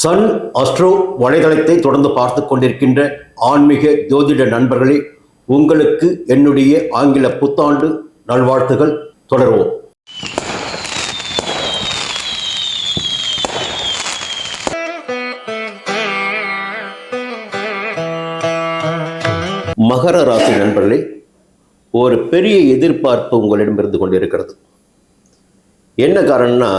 Sun astro வலைதளத்தை தொடர்ந்து பார்த்து கொண்டிருக்கின்ற ஆன்மீக ஜோதிட நண்பர்களே உங்களுக்கு என்னுடைய ஆங்கில புத்தாண்டு நல்வாழ்த்துகள். தொடர்வோம். மகர ராசி நண்பர்களே ஒரு பெரிய எதிர்பார்ப்பு உங்களிடமிருந்து கொண்டிருக்கிறது. என்ன காரணம்னா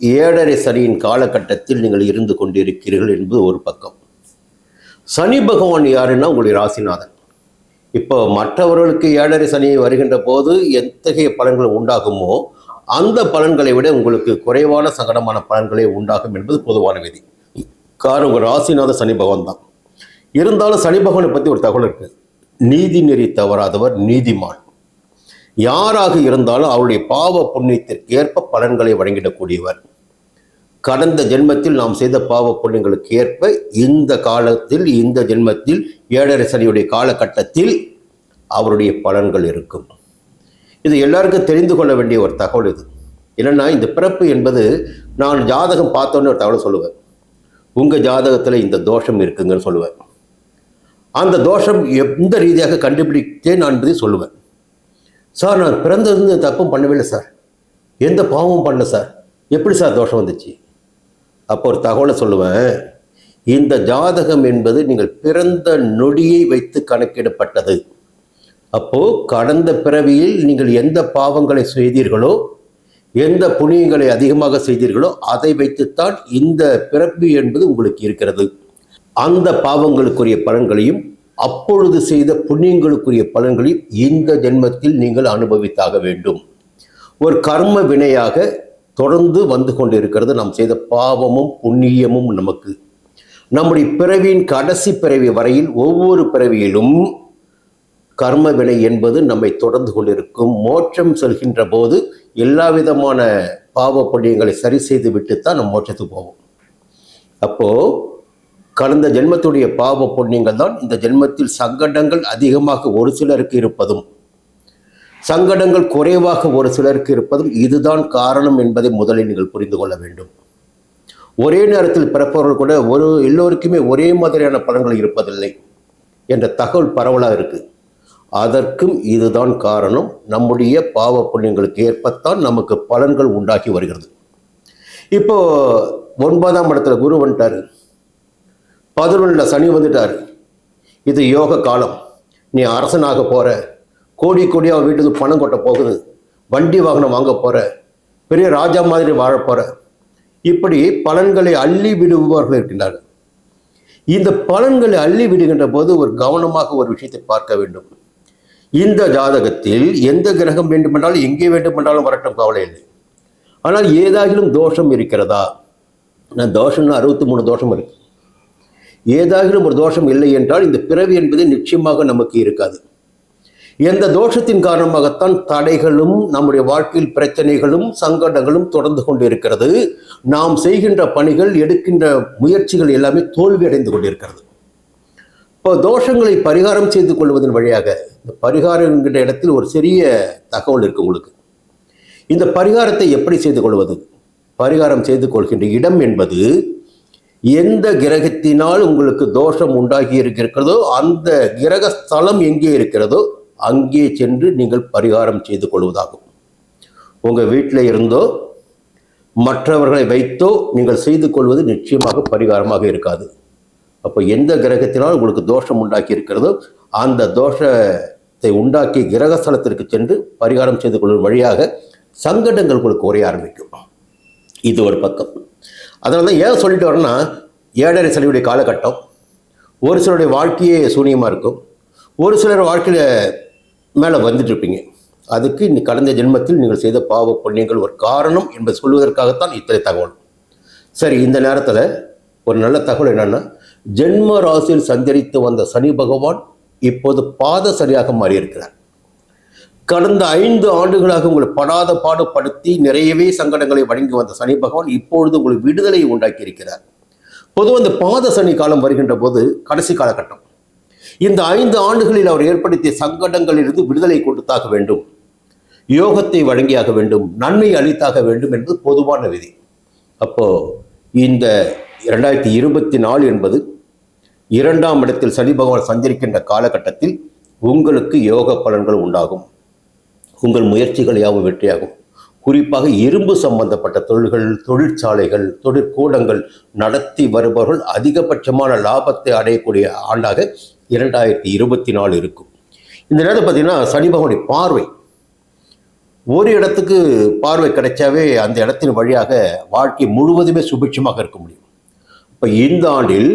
ஏழரை சனியின் காலகட்டத்தில் நீங்கள் இருந்து கொண்டிருக்கிறீர்கள் என்பது ஒரு பக்கம். சனி பகவான் யாருன்னா உங்களுடைய ராசிநாதன். இப்போ மற்றவர்களுக்கு ஏழரை சனி வருகின்ற போது எத்தகைய பலன்கள் உண்டாகுமோ அந்த பலன்களை விட உங்களுக்கு குறைவான சங்கடமான பலன்களே உண்டாகும் என்பது பொதுவான விதி. காரணம் உங்கள் ராசிநாத சனி பகவான் தான். இருந்தாலும் சனி பகவானை பற்றி ஒரு தகவல் இருக்குது நீதி நெறி தவறாதவர் நீதிமான். யாராக இருந்தாலும் அவருடைய பாவ புண்ணியத்திற்கு ஏற்ப பலன்களை வழங்கிடக்கூடியவர். கடந்த ஜென்மத்தில் நாம் செய்த பாவ புண்ணியங்களுக்கு ஏற்ப இந்த காலத்தில் இந்த ஜென்மத்தில் ஏழரை சனியுடைய காலகட்டத்தில் அவருடைய பலன்கள் இருக்கும். இது எல்லாருக்கும் தெரிந்து கொள்ள வேண்டிய ஒரு தகவல் இது. என்னன்னா இந்த பிறப்பு என்பது நான் ஜாதகம் பார்த்தோன்னே ஒரு தகவல் சொல்லுவேன். உங்கள் ஜாதகத்தில் இந்த தோஷம் இருக்குங்கன்னு சொல்லுவேன். அந்த தோஷம் எந்த ரீதியாக கண்டுபிடித்தேன் நான் என்பதை சொல்லுவேன். சார் நான் பிறந்திருந்து தப்பும் பண்ணவே இல்லை சார். எந்த பாவமும் பண்ணல சார். எப்படி சார் தோஷம் வந்துச்சு? அப்போ ஒரு தகவலை சொல்லுவேன். இந்த ஜாதகம் என்பது நீங்கள் பிறந்த நொடியை வைத்து கணக்கிடப்பட்டது. அப்போது கடந்த பிறவியில் நீங்கள் எந்த பாவங்களை செய்தீர்களோ எந்த புண்ணியங்களை அதிகமாக செய்தீர்களோ அதை வைத்துத்தான் இந்த பிறப்பு என்பது உங்களுக்கு இருக்கிறது. அந்த பாவங்களுக்குரிய பலன்களையும் அப்பொழுது செய்த புண்ணியங்களுக்குரிய பலன்களை இந்த ஜென்மத்தில் நீங்கள் அனுபவித்தாக வேண்டும். ஒரு கர்ம வினையாக தொடர்ந்து வந்து கொண்டிருக்கிறது நாம் செய்த பாவமும் புண்ணியமும் நமக்கு. நம்முடைய பிறவியின் கடைசி பிறவி வரையில் ஒவ்வொரு பிறவியிலும் கர்ம வினை என்பது நம்மை தொடர்ந்து கொண்டிருக்கும். மோட்சம் செல்கின்ற போது எல்லா விதமான பாவ புண்ணியங்களை சரி செய்து விட்டுத்தான் நம்ம மோட்சத்துக்கு போவோம். அப்போது கடந்த ஜென்மத்துடைய பாவ புண்ணியங்கள் தான் இந்த ஜென்மத்தில் சங்கடங்கள் அதிகமாக ஒரு சிலருக்கு இருப்பதும் சங்கடங்கள் குறைவாக ஒரு சிலருக்கு இருப்பதும் இதுதான் காரணம் என்பதை முதலில் நீங்கள் புரிந்து கொள்ள வேண்டும். ஒரே நேரத்தில் பிறப்பவர்கள் கூட ஒரு எல்லோருக்குமே ஒரே மாதிரியான பலன்கள் இருப்பதில்லை என்ற தகவல் பரவலாக இருக்கு. அதற்கும் இதுதான் காரணம். நம்முடைய பாவ புண்ணியங்களுக்கு ஏற்பத்தான் நமக்கு பலன்கள் உண்டாகி வருகிறது. இப்போ ஒன்பதாம் இடத்துல குரு வந்துட்டாரு. பதினொன்றில் சனி வந்துட்டார். இது யோக காலம். நீ அரசனாக போகிற கோடி கோடியாக வீட்டுக்கு பணம் கொட்ட போகுது. வண்டி வாகனம் வாங்க போகிற பெரிய ராஜா மாதிரி வாழ போகிற இப்படி பலன்களை அள்ளி விடுபவர்கள் இருக்கின்றார்கள். இந்த பலன்களை அள்ளி விடுகின்ற போது ஒரு கவனமாக ஒரு விஷயத்தை பார்க்க வேண்டும். இந்த ஜாதகத்தில் எந்த கிரகம் வேண்டுமென்றாலும் எங்கே வேண்டுமென்றாலும் வரட்டும் கவலை இல்லை. ஆனால் ஏதாகிலும் தோஷம் இருக்கிறதா? நான் தோஷம்னு அறுபத்தி மூணு தோஷம் இருக்கு. ஏதாகிலும் ஒரு தோஷம் இல்லை என்றால் இந்த பிறவி என்பது நிச்சயமாக நமக்கு இருக்காது. எந்த தோஷத்தின் காரணமாகத்தான் தடைகளும் நம்முடைய வாழ்க்கையில் பிரச்சனைகளும் சங்கடங்களும் தொடர்ந்து கொண்டு இருக்கிறது நாம் செய்கின்ற பணிகள் எடுக்கின்ற முயற்சிகள் எல்லாமே தோல்வி அடைந்து கொண்டிருக்கிறது. இப்போ தோஷங்களை பரிகாரம் செய்து கொள்வதன் வழியாக இந்த பரிகாரம் என்கிற இடத்தில் ஒரு சிறிய தகவல் இருக்கு உங்களுக்கு. இந்த பரிகாரத்தை எப்படி செய்து கொள்வது? பரிகாரம் செய்து கொள்கின்ற இடம் என்பது எந்த கிரகத்தினால் உங்களுக்கு தோஷம் உண்டாகி இருக்கிறதோ அந்த கிரக ஸ்தலம் எங்கே இருக்கிறதோ அங்கே சென்று நீங்கள் பரிகாரம் செய்து கொள்வதாகும். உங்கள் வீட்டில் இருந்தோ மற்றவர்களை வைத்தோ நீங்கள் செய்து கொள்வது நிச்சயமாக பரிகாரமாக இருக்காது. அப்போ எந்த கிரகத்தினால் உங்களுக்கு தோஷம் உண்டாக்கி இருக்கிறதோ அந்த தோஷத்தை உண்டாக்கி கிரகஸ்தலத்திற்கு சென்று பரிகாரம் செய்து கொள்வது வழியாக சங்கடங்கள் உங்களுக்கு குறைய ஆரம்பிக்கும். இது ஒரு பக்கம். அதனால தான் ஏன் சொல்லிட்டு வரேன்னா ஏழரை சனியுடைய காலகட்டம் ஒரு சிலருடைய வாழ்க்கையே சூனியமாக இருக்கும். ஒரு சிலர் வாழ்க்கையில் மேலே வந்துட்டுருப்பீங்க அதுக்கு இன்னி கடந்த ஜென்மத்தில் நீங்கள் செய்த பாவ புண்ணியங்கள் ஒரு காரணம் என்பதை சொல்வதற்காகத்தான் இத்தனை தகவல். சரி இந்த நேரத்தில் ஒரு நல்ல தகவல் என்னென்னா ஜென்ம ராசியில் சஞ்சரித்து வந்த சனி பகவான் இப்போது பாத சரியாக மாறியிருக்கிறார். கடந்த ஐந்து ஆண்டுகளாக உங்களை படாத பாடுபடுத்தி நிறையவே சங்கடங்களை வழங்கி வந்த சனி பகவான் இப்பொழுது உங்களுக்கு விடுதலையை உண்டாக்கி இருக்கிறார் பொதுவாக இந்த பாத சனி காலம் வருகின்ற போது கடைசி காலகட்டம். இந்த ஐந்து ஆண்டுகளில் அவர் ஏற்படுத்திய சங்கடங்களிலிருந்து விடுதலை கொடுத்தாக வேண்டும். யோகத்தை வழங்கியாக வேண்டும். நன்மை அளித்தாக வேண்டும் என்பது பொதுவான விதி. அப்போ இந்த இரண்டாயிரத்தி இருபத்தி நாலு என்பது இரண்டாம் இடத்தில் சனி பகவான் சந்திருக்கின்ற காலகட்டத்தில் உங்களுக்கு யோக பலன்கள் உண்டாகும். உங்கள் முயற்சிகள் யாவும் வெற்றியாகும். குறிப்பாக இரும்பு சம்பந்தப்பட்ட தொழில்கள் தொழிற்சாலைகள் தொழிற்கூடங்கள் நடத்தி வருபவர்கள் அதிகபட்சமான லாபத்தை அடையக்கூடிய ஆண்டாக இரண்டாயிரத்தி இருபத்தி நாலு இருக்கும். இந்த நேரத்தில் பார்த்தீங்கன்னா சனி பகவானுடைய பார்வை. ஒரு இடத்துக்கு பார்வை கிடைச்சாவே அந்த இடத்தின் வழியாக வாழ்க்கை முழுவதுமே சுபிட்சமாக இருக்க முடியும். இப்போ இந்த ஆண்டில்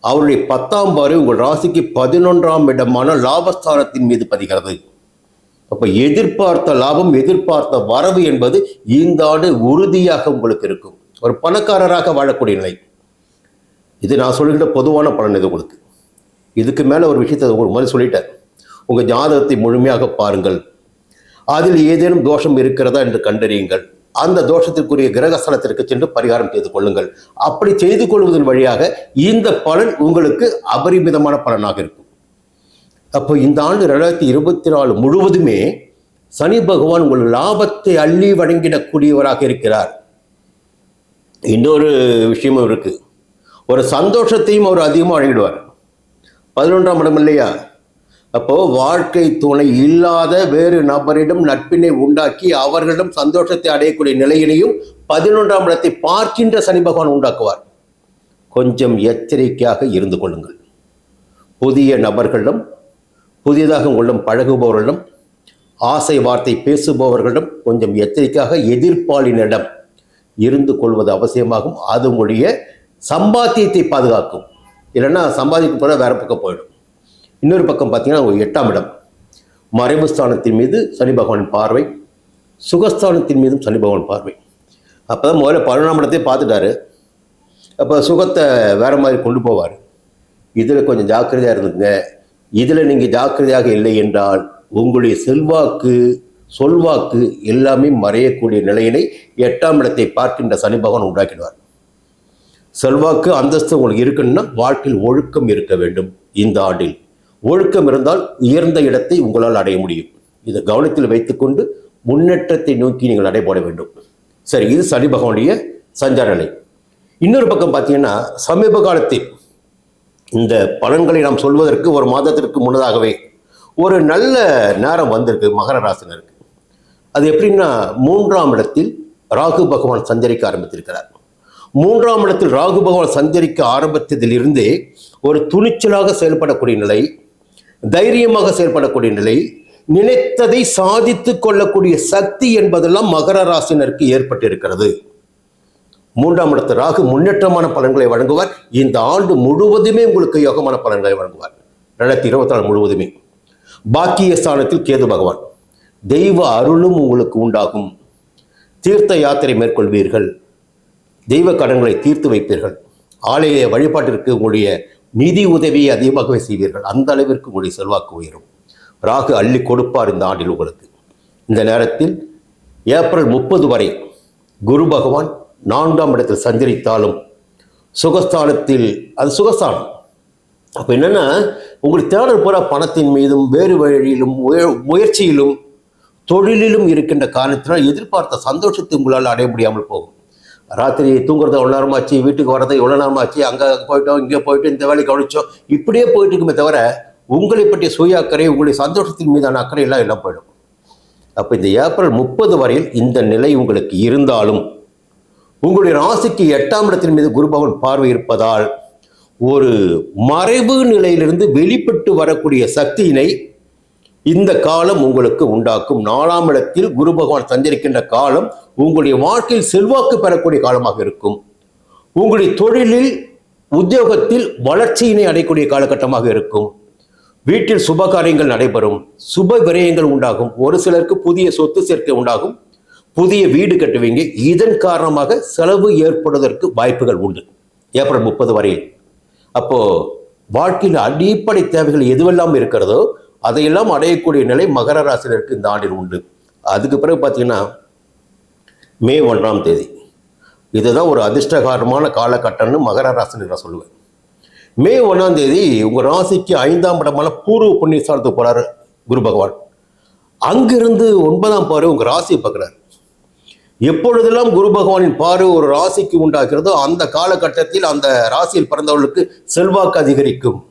அவருடைய பத்தாம் பார்வை உங்கள் ராசிக்கு பதினொன்றாம் இடமான லாபஸ்தானத்தின் மீது பதிகிறது. அப்போ எதிர்பார்த்த லாபம் எதிர்பார்த்த வரவு என்பது இந்த ஆண்டு உறுதியாக உங்களுக்கு இருக்கும். ஒரு பணக்காரராக வாழக்கூடிய நிலை. இது நான் சொல்கின்ற பொதுவான பலன் இது உங்களுக்கு. இதுக்கு மேலே ஒரு விஷயத்தை ஒரு மாதிரி சொல்லிட்டேன் உங்கள் ஜாதகத்தை முழுமையாக பாருங்கள். அதில் ஏதேனும் தோஷம் இருக்கிறதா என்று கண்டறியுங்கள். அந்த தோஷத்திற்குரிய கிரகஸ்தலத்திற்கு சென்று பரிகாரம் செய்து கொள்ளுங்கள். அப்படி செய்து கொள்வதன் வழியாக இந்த பலன் உங்களுக்கு அபரிமிதமான பலனாக இருக்கும். அப்போ இந்த ஆண்டு ரெண்டாயிரத்தி இருபத்தி நாலு முழுவதுமே சனி பகவான் உங்கள் லாபத்தை அள்ளி வழங்கிடக்கூடியவராக இருக்கிறார். இன்னொரு விஷயமும் இருக்கு. ஒரு சந்தோஷத்தையும் அவர் அதிகமாக வழங்கிடுவார் பதினொன்றாம் இடம் இல்லையா? அப்போ வாழ்க்கை துணை இல்லாத வேறு நபரிடம் நட்பினை உண்டாக்கி அவர்களிடம் சந்தோஷத்தை அடையக்கூடிய நிலையினையும் பதினொன்றாம் இடத்தை பார்க்கின்ற சனி பகவான் உண்டாக்குவார். கொஞ்சம் எச்சரிக்கையாக இருந்து கொள்ளுங்கள். புதிய நபர்களிடம் புதியதாக உங்களிடம் பழகுபவர்களிடம் ஆசை வார்த்தை பேசுபவர்களிடம் கொஞ்சம் எச்சரிக்கையாக எதிர்ப்பாளினிடம் இருந்து கொள்வது அவசியமாகும். அது உங்களுடைய சம்பாத்தியத்தை பாதுகாக்கும். இல்லைன்னா சம்பாதிக்க போல வேற பக்கம் போயிடும். இன்னொரு பக்கம் பார்த்தீங்கன்னா ஒரு எட்டாம் இடம். மறைவு ஸ்தானத்தின் மீது சனி பகவானின் பார்வை சுகஸ்தானத்தின் மீதும் சனி பகவான் பார்வை. அப்போ தான் முதல்ல பதினொன்றாம் இடத்தையே பார்த்துட்டாரு. அப்போ சுகத்தை வேறு மாதிரி கொண்டு போவார். இதில் கொஞ்சம் ஜாக்கிரதையாக இருந்துங்க இதில் நீங்கள் ஜாக்கிரதையாக இல்லை என்றால் உங்களுடைய செல்வாக்கு சொல்வாக்கு எல்லாமே மறையக்கூடிய நிலையினை எட்டாம் இடத்தை பார்க்கின்ற சனி பகவான் உண்டாக்கிடுவார். செல்வாக்கு அந்தஸ்து உங்களுக்கு இருக்குன்னா வாழ்க்கையில் ஒழுக்கம் இருக்க வேண்டும் இந்த ஆண்டில். ஒழுக்கம் இருந்தால் உயர்ந்த இடத்தை உங்களால் அடைய முடியும். இதை கவனத்தில் வைத்துக்கொண்டு முன்னேற்றத்தை நோக்கி நீங்கள் நடைபோட வேண்டும். சரி இது சனி பகவானுடைய சஞ்சார நிலை. இன்னொரு பக்கம் பார்த்தீங்கன்னா சமீப காலத்தில் இந்த பலன்களை நாம் சொல்வதற்கு ஒரு மாதத்திற்கு முன்னதாகவே ஒரு நல்ல நேரம் வந்திருக்கு மகர ராசினருக்கு. அது எப்படின்னா மூன்றாம் இடத்தில் ராகு பகவான் சஞ்சரிக்க ஆரம்பித்திருக்கிறார். மூன்றாம் இடத்தில் ராகு பகவான் சஞ்சரிக்க ஆரம்பித்ததிலிருந்தே ஒரு துணிச்சலாக செயல்படக்கூடிய நிலை தைரியமாக செயல்படக்கூடிய நிலை நினைத்ததை சாதித்து கொள்ளக்கூடிய சக்தி என்பதெல்லாம் மகர ராசினருக்கு ஏற்பட்டிருக்கிறது. மூன்றாம் இடத்து ராகு முன்னேற்றமான பலன்களை வழங்குவார். இந்த ஆண்டு முழுவதுமே உங்களுக்கு யோகமான பலன்களை வழங்குவார். ரெண்டாயிரத்தி இருபத்தி நாலு முழுவதுமே. பாக்கிய ஸ்தானத்தில் கேது பகவான். தெய்வ அருளும் உங்களுக்கு உண்டாகும். தீர்த்த யாத்திரை மேற்கொள்வீர்கள். தெய்வ கடன்களை தீர்த்து வைப்பீர்கள். ஆலய வழிபாட்டிற்கு உங்களுடைய நிதி உதவியை அதிகமாகவே செய்வீர்கள். அந்த அளவிற்கு உங்களுடைய செல்வாக்கு உயரும். ராகு அள்ளி கொடுப்பார் இந்த ஆண்டில் உங்களுக்கு. இந்த நேரத்தில் ஏப்ரல் முப்பது வரை குரு பகவான் நான்காம் இடத்தில் சஞ்சரித்தாலும் சுகஸ்தானத்தில் அது சுகஸ்தானம். அப்போ என்னென்னா உங்களுக்கு தேடல் பூரா பணத்தின் மீதும் வேறு வழியிலும் முயற்சியிலும் தொழிலிலும் இருக்கின்ற காரணத்தினால் எதிர்பார்த்த சந்தோஷத்தை உங்களால் அடைய முடியாமல் போகும். ராத்திரி தூங்குறது எவ்வளோ நேரமாச்சு வீட்டுக்கு வர்றது எவ்வளோ நேரமாச்சு அங்கே போயிட்டோம் இங்கே போயிட்டு இந்த வேலைக்கு கவனிச்சோம் இப்படியே போயிட்டு இருக்குமே தவிர உங்களை பற்றிய சுய அக்கறை உங்களுடைய சந்தோஷத்தின் மீதான அக்கறை எல்லாம் எல்லாம் போயிடும். அப்போ இந்த ஏப்ரல் முப்பது வரையில் இந்த நிலை உங்களுக்கு இருந்தாலும் உங்களுடைய ராசிக்கு எட்டாம் இடத்தின் மீது குருபவன் பார்வை இருப்பதால் ஒரு மறைவு நிலையிலிருந்து வெளிப்பட்டு வரக்கூடிய சக்தியினை இந்த காலம் உங்களுக்கு உண்டாக்கும். நாலாம் இடத்தில் குரு பகவான் சஞ்சரிக்கின்ற காலம் உங்களுடைய வாழ்க்கையில் செல்வாக்கு பெறக்கூடிய காலமாக இருக்கும். உங்களுடைய தொழிலில் உத்தியோகத்தில் வளர்ச்சியினை அடையக்கூடிய காலகட்டமாக இருக்கும். வீட்டில் சுப காரியங்கள் நடைபெறும். சுப விரயங்கள் உண்டாகும். ஒரு சிலருக்கு புதிய சொத்து சேர்க்கை உண்டாகும். புதிய வீடு கட்டுவீங்க. இதன் காரணமாக செலவு ஏற்படுவதற்கு வாய்ப்புகள் உண்டு. ஏப்ரல் முப்பது வரையில் அப்போ வாழ்க்கையில் அடிப்படை தேவைகள் எதுவெல்லாம் இருக்கிறதோ அதையெல்லாம் அடையக்கூடிய நிலை மகர ராசினருக்கு இந்த ஆண்டில் உண்டு. அதுக்கு பிறகு பார்த்தீங்கன்னா மே ஒன்றாம் தேதி. இதுதான் ஒரு அதிர்ஷ்டகாரமான காலகட்டம்னு மகர ராசினர் நான் சொல்லுவேன். மே ஒன்றாம் தேதி உங்கள் ராசிக்கு ஐந்தாம் இடமான பூர்வ புண்ணிய போகிறார் குரு பகவான். அங்கிருந்து ஒன்பதாம் பாரு உங்கள் ராசியை பார்க்குறாரு. எப்பொழுதெல்லாம் குரு பகவானின் பார்வை ஒரு ராசிக்கு உண்டாகிறதோ அந்த காலகட்டத்தில் அந்த ராசியில் பிறந்தவர்களுக்கு செல்வாக்கு அதிகரிக்கும்.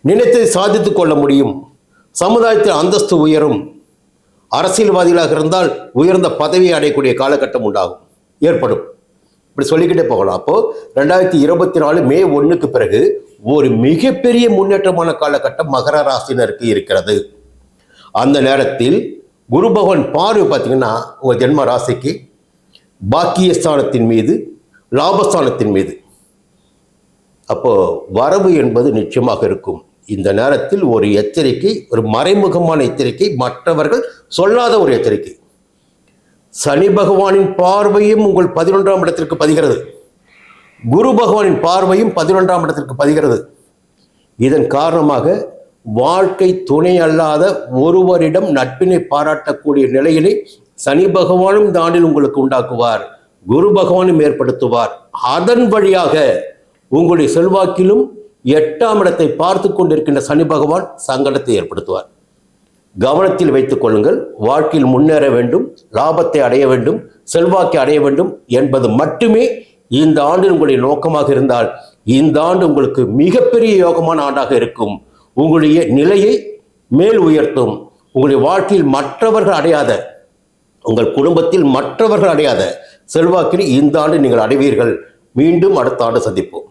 நினைத்து சாதித்துக் கொள்ள முடியும். சமுதாயத்தில் அந்தஸ்து உயரும். அரசியல்வாதிகளாக இருந்தால் உயர்ந்த பதவியை அடையக்கூடிய காலகட்டம் உண்டாகும். ஏற்படும். இப்படி சொல்லிக்கிட்டே போகலாம். அப்போ ரெண்டாயிரத்தி இருபத்தி நாலு மே ஒன்றுக்கு பிறகு ஒரு மிகப்பெரிய முன்னேற்றமான காலகட்டம் மகர ராசினருக்கு இருக்கிறது. அந்த நேரத்தில் குரு பகவான் பார்வை பார்த்தீங்கன்னா உங்கள் ஜென்ம ராசிக்கு பாக்கியஸ்தானத்தின் மீது லாபஸ்தானத்தின் மீது. அப்போது வரவு என்பது நிச்சயமாக இருக்கும். இந்த நேரத்தில் ஒரு எச்சரிக்கை ஒரு மறைமுகமான எச்சரிக்கை மற்றவர்கள் சொல்லாத ஒரு எச்சரிக்கை. சனி பகவானின் பார்வையும் உங்கள் பதினொன்றாம் இடத்திற்கு பதிகிறது. குரு பகவானின் பார்வையும் பதினொன்றாம் இடத்திற்கு பதிகிறது. இதன் காரணமாக வாழ்க்கை துணை அல்லாத ஒருவரிடம் நட்பினை பாராட்டக்கூடிய நிலையிலே சனி பகவானும் இந்த ஆண்டில் உங்களுக்கு உண்டாக்குவார். குரு பகவானும் ஏற்படுத்துவார். அதன் வழியாக உங்களுடைய செல்வாக்கிலும் எட்டாம் இடத்தை பார்த்து கொண்டிருக்கின்ற சனி பகவான் சங்கடத்தை ஏற்படுத்துவார். கவனத்தில் வைத்துக் கொள்ளுங்கள். வாழ்க்கையில் முன்னேற வேண்டும். லாபத்தை அடைய வேண்டும். செல்வாக்கை அடைய வேண்டும் என்பது மட்டுமே இந்த ஆண்டு உங்களுடைய நோக்கமாக இருந்தால் இந்த ஆண்டு உங்களுக்கு மிகப்பெரிய யோகமான ஆண்டாக இருக்கும். உங்களுடைய நிலையை மேல் உயர்த்தும். உங்களுடைய வாழ்க்கையில் மற்றவர்கள் அடையாத உங்கள் குடும்பத்தில் மற்றவர்கள் அடையாத செல்வாக்கில் இந்த ஆண்டு நீங்கள் அடைவீர்கள். மீண்டும் அடுத்த ஆண்டு சந்திப்போம்.